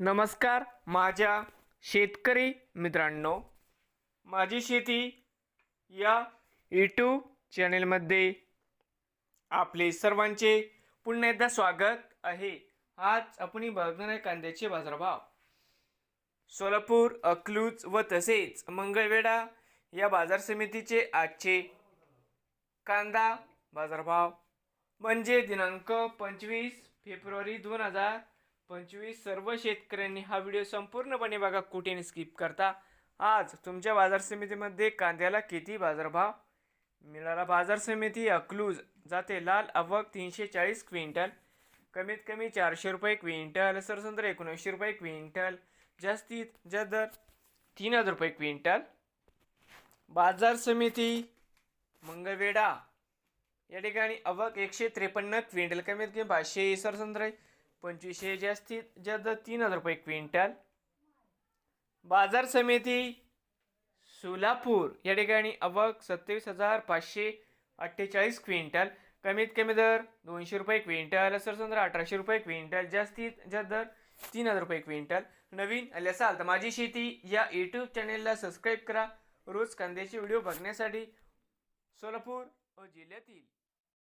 नमस्कार माझ्या शेतकरी मित्रांनो. माझी शेती या यूट्यूब चॅनेलमध्ये आपले सर्वांचे पुन्हा एकदा स्वागत आहे. आज आपण बघणार आहे कांद्याचे बाजारभाव. सोलापूर अकलूज व तसेच मंगळवेढा या बाजार समितीचे आजचे कांदा बाजारभाव. म्हणजे दिनांक पंचवीस फेब्रुवारी दोन हजार पंचवीस सर्व शेतकऱ्यांनी हा व्हिडिओ संपूर्णपणे बघा कुठेने स्किप करता. आज तुमच्या बाजार समितीमध्ये कांद्याला किती बाजारभाव? मिळाला बाजार समिती अक्लूज जाते लाल अवक तीनशे चाळीस क्विंटल कमीत कमी चारशे रुपये क्विंटल सरसंत्र एकोणऐंशी रुपये क्विंटल जास्तीत जास्त दर तीन हजार रुपये क्विंटल. बाजार समिती मंगळवेढा या ठिकाणी अवक एकशे त्रेपन्न क्विंटल कमीत कमी पाचशे सरसंत्र पंचवीसशे जास्तीत जास्त तीन हजार रुपये क्विंटल. बाजार समिती सोलापूर या ठिकाणी अवक सत्तावीस हजार पाचशे अठ्ठेचाळीस क्विंटल. कमीत कमी दर दोनशे रुपये क्विंटल सरसंत्र अठराशे रुपये क्विंटल. जास्तीत जास्त दर तीन हजार रुपये क्विंटल. नवीन आले असाल तर माझी शेती या यूट्यूब चॅनेलला सबस्क्राईब करा. रोज कांद्याचे व्हिडिओ बघण्यासाठी सोलापूर व जिल्ह्यातील